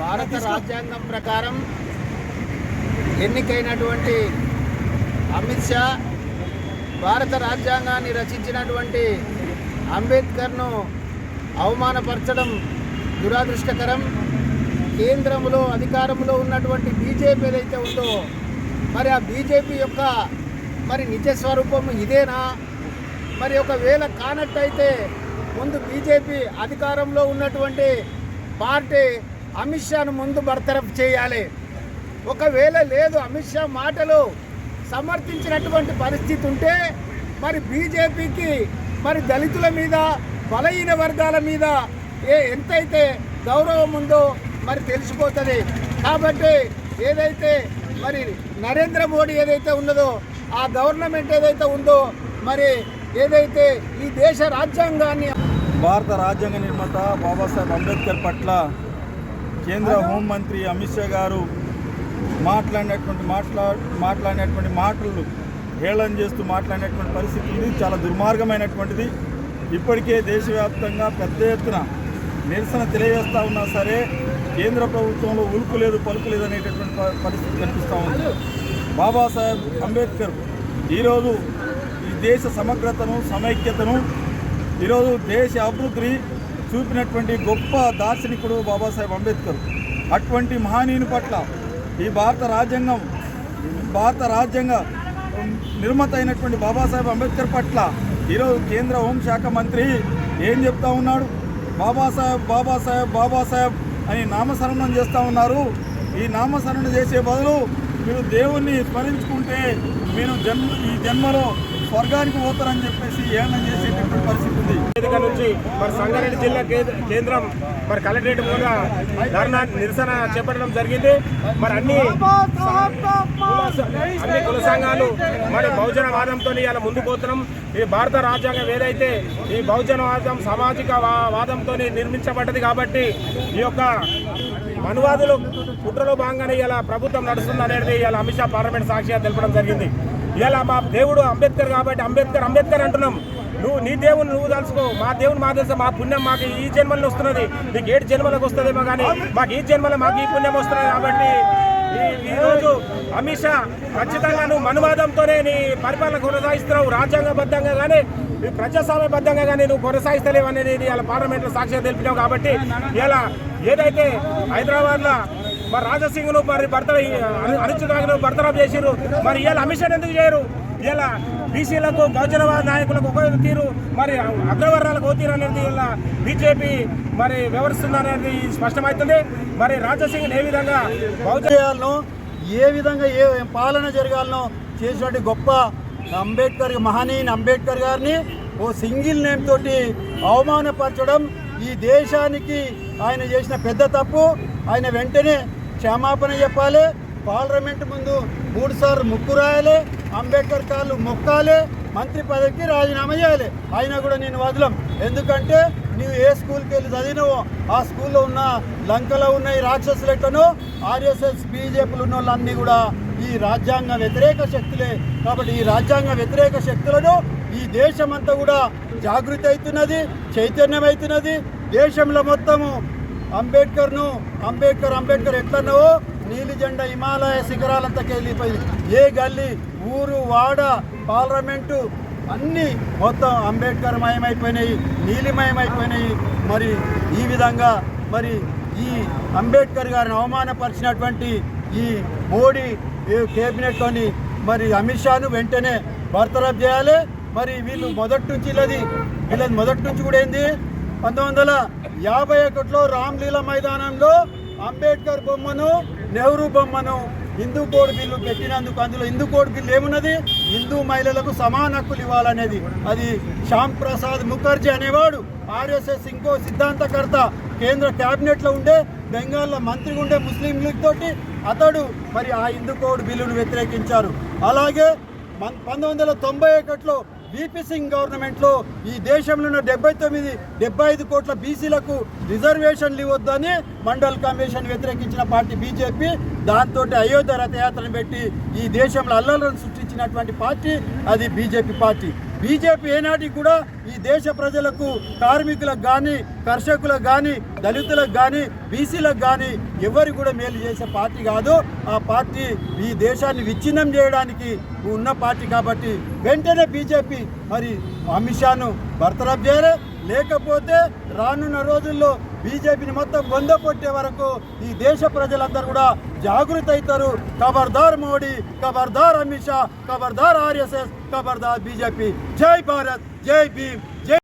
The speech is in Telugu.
భారత రాజ్యాంగం ప్రకారం ఎన్నికైనటువంటి అమిత్ షా భారత రాజ్యాంగాన్ని రచించినటువంటి అంబేద్కర్ను అవమానపరచడం దురాదృష్టకరం. కేంద్రంలో అధికారంలో ఉన్నటువంటి బీజేపీ ఏదైతే ఉందో మరి ఆ బీజేపీ యొక్క మరి నిజ స్వరూపం ఇదేనా? మరి ఒకవేళ కానట్టయితే ముందు బీజేపీ అధికారంలో ఉన్నటువంటి పార్టీ అమిత్ షాను ముందు బర్తరఫ్ చేయాలి. ఒకవేళ లేదు అమిత్ షా మాటలు సమర్థించినటువంటి పరిస్థితి ఉంటే మరి బీజేపీకి మరి దళితుల మీద బలహీన వర్గాల మీద ఏ ఎంతైతే గౌరవం ఉందో మరి తెలిసిపోతుంది. కాబట్టి ఏదైతే మరి నరేంద్ర మోడీ ఏదైతే ఉన్నదో ఆ గవర్నమెంట్ ఏదైతే ఉందో మరి ఏదైతే ఈ దేశ రాజ్యాంగాన్ని భారత రాజ్యాంగ నిర్మాత బాబాసాహెబ్ అంబేద్కర్ పట్ల కేంద్ర హోంమంత్రి అమిత్ షా గారు మాట్లాడినటువంటి మాట్లా మాట్లాడినటువంటి మాటలు హేళన చేస్తూ మాట్లాడినటువంటి పరిస్థితి ఉంది. చాలా దుర్మార్గమైనటువంటిది. ఇప్పటికే దేశవ్యాప్తంగా పెద్ద ఎత్తున నిరసన తెలియజేస్తూ ఉన్నా సరే కేంద్ర ప్రభుత్వంలో ఉలుకు లేదు పలుకు లేదు అనేటటువంటి పరిస్థితి కనిపిస్తూ ఉంది. బాబాసాహెబ్ అంబేద్కర్. ఈరోజు ఈ దేశ సమగ్రతను సమైక్యతను ఈరోజు దేశ అభివృద్ధిని చూపినటువంటి గొప్ప దార్శనికుడు బాబాసాహెబ్ అంబేద్కర్. అటువంటి మహనీయుని పట్ల ఈ భారత రాజ్యాంగం భారత రాజ్యాంగ నిర్మత అయినటువంటి బాబాసాహెబ్ అంబేద్కర్ పట్ల ఈరోజు కేంద్ర హోంశాఖ మంత్రి ఏం చెప్తా ఉన్నాడు? బాబాసాహెబ్ బాబాసాహెబ్ బాబాసాహెబ్ అని నామస్మరణం చేస్తూ ఉన్నారు. ఈ నామస్మరణ చేసే బదులు మీరు దేవుణ్ణి స్మరించుకుంటే మీరు జన్మ ఈ జన్మలో స్వర్గానికి పోతారని చెప్పేసి ఏమన్నా చేసేటటువంటి పరిస్థితి ఉంది. వేదిక నుంచి మరి సంగారెడ్డి జిల్లా కేంద్ర- కేంద్రం మరి కలెక్టరేట్ ముందు ధర్నా నిరసన చేపట్టడం జరిగింది. మరి అన్ని అన్ని కుల సంఘాలు మరి బహుజనవాదంతో ఇలా ముందుకు పోతున్నాం. ఈ భారత రాజ్యాంగం ఏదైతే ఈ బహుజనవాదం సామాజిక వా- వాదంతో నిర్మించబడ్డది కాబట్టి ఈ యొక్క మనువాదులు కుట్రలో భాగంగానే ఇలా ప్రభుత్వం నడుస్తుంది అనేది ఇలా అమిత్ షా పార్లమెంట్ సాక్షిగా తెలపడం జరిగింది. ఇలా మా దేవుడు అంబేద్కర్ కాబట్టి అంబేద్కర్ అంబేద్కర్ అంటున్నాం. నువ్వు నీ దేవుని నువ్వు తలుసుకో మా దేవుని మా తెలుసు? మా పుణ్యం మాకు ఈ జన్మలో వస్తున్నది. నీకు ఏడు జన్మలకు వస్తుందేమో కానీ మాకు ఈ జన్మలో మాకు ఈ పుణ్యం వస్తున్నది కాబట్టి ఈరోజు అమిత్ షా ఖచ్చితంగా నువ్వు మనువాదంతోనే నీ పరిపాలన కొనసాగిస్తున్నావు. రాజ్యాంగబద్ధంగా కానీ ప్రజాస్వామ్యబద్ధంగా కానీ నువ్వు కొనసాగిస్తలేవు అనేది ఇలా పార్లమెంట్లో సాక్ష్యం తెలిపినావు కాబట్టి ఇలా ఏదైతే హైదరాబాద్లో మరి రాజసింగ్ను మరి భర్త అనుచితంగా బర్తరఫ్ చేసిరు మరి ఇలా అమిషన్ ఎందుకు చేయరు? ఇలా బీసీలకు బహుజనవాద నాయకులకు ఒక తీరు మరి అగ్రవర్ణాలకు ఓ తీరు అనేది ఇలా బీజేపీ మరి వివరిస్తుందనేది స్పష్టమవుతుంది. మరి రాజసింగ్ ఏ విధంగా బహుజన ఏ విధంగా ఏ పాలన జరగాలనో చేసినటువంటి గొప్ప అంబేద్కర్ మహనీయుని అంబేద్కర్ గారిని ఓ సింగిల్ నేమ్ తోటి అవమానపరచడం ఈ దేశానికి ఆయన చేసిన పెద్ద తప్పు. ఆయన వెంటనే క్షమాపణ చెప్పాలి. పార్లమెంట్ ముందు మూడుసార్లు ముక్కు రాయాలి. అంబేద్కర్ కాళ్ళు మొక్కాలి. మంత్రి పదవికి రాజీనామా చేయాలి. అయినా కూడా నేను వదలం. ఎందుకంటే నువ్వు ఏ స్కూల్కి వెళ్ళి చదివినవో ఆ స్కూల్లో ఉన్న లంకలో ఉన్న ఈ రాక్షసులు ఎట్లనో ఆర్ఎస్ఎస్ బీజేపీలు ఉన్న వాళ్ళన్నీ కూడా ఈ రాజ్యాంగ వ్యతిరేక శక్తులే. కాబట్టి ఈ రాజ్యాంగ వ్యతిరేక శక్తులను ఈ దేశమంతా కూడా జాగృతి అవుతున్నది చైతన్యం అవుతున్నది దేశంలో మొత్తము అంబేద్కర్ను అంబేద్కర్ అంబేద్కర్ ఎట్లన్నావో? నీలి జెండా హిమాలయ శిఖరాలంతకి వెళ్ళిపోయింది ఏ గల్లీ ఊరు వాడ పార్లమెంటు అన్నీ మొత్తం అంబేద్కర్ మయమైపోయినాయి నీలిమయమైపోయినాయి మరి ఈ విధంగా మరి ఈ అంబేద్కర్ గారిని అవమానపరిచినటువంటి ఈ మోడీ కేబినెట్లోని మరి అమిత్ షాను వెంటనే బర్తరఫ్ చేయాలి. మరి వీళ్ళు మొదటి నుంచి వీళ్ళది వీళ్ళది మొదటి నుంచి కూడా ఏంది? పంతొమ్మిది వందల యాభై ఒకటిలో రామ్లీలా మైదానంలో అంబేద్కర్ బొమ్మను నెహ్రూ బొమ్మను హిందూ కోడ్ బిల్లు పెట్టినందుకు అందులో హిందూ కోడ్ బిల్లు ఏమున్నది? హిందూ మహిళలకు సమాన హక్కులు ఇవ్వాలనేది. అది శ్యామ్ ప్రసాద్ ముఖర్జీ అనేవాడు. ఆర్ఎస్ఎస్ ఇంకో సిద్ధాంతకర్త కేంద్ర క్యాబినెట్లో ఉండే బెంగాల్లో మంత్రి ఉండే ముస్లిం లీగ్ తోటి అతడు మరి ఆ హిందూ కోడ్ బిల్లును వ్యతిరేకించారు. అలాగే మన్ పంతొమ్మిది వందల తొంభై ఒకటిలో బీపీ సింగ్ గవర్నమెంట్లో ఈ దేశంలో ఉన్న డెబ్బై తొమ్మిది డెబ్బై ఐదు కోట్ల బీసీలకు రిజర్వేషన్లు ఇవ్వద్దని మండల్ కమిషన్ వ్యతిరేకించిన పార్టీ బీజేపీ దాంతో అయోధ్య రథయాత్రను పెట్టి ఈ దేశంలో అల్లలను సృష్టించినటువంటి పార్టీ అది బీజేపీ పార్టీ. బీజేపీ ఏనాటికి కూడా ఈ దేశ ప్రజలకు కార్మికులకు కానీ కర్షకులకు కానీ దళితులకు కానీ బీసీలకు కానీ ఎవరు కూడా మేలు చేసే పార్టీ కాదు. ఆ పార్టీ ఈ దేశాన్ని విచ్ఛిన్నం చేయడానికి ఉన్న పార్టీ కాబట్టి వెంటనే బీజేపీ మరి అమిత్ షాను బర్తరఫ్ చేయాలి లేకపోతే రానున్న రోజుల్లో బీజేపీని మొత్తం పొట్టే వరకు ఈ దేశ ప్రజలందరూ కూడా జాగృత అవుతారు. ఖబర్దార్ మోడీ ఖబర్దార్ అమిత్ షా ఖబర్దార్ ఆర్ఎస్ఎస్ ఖబర్దార్ బీజేపీ. జై భారత్ జై భీమ్ జై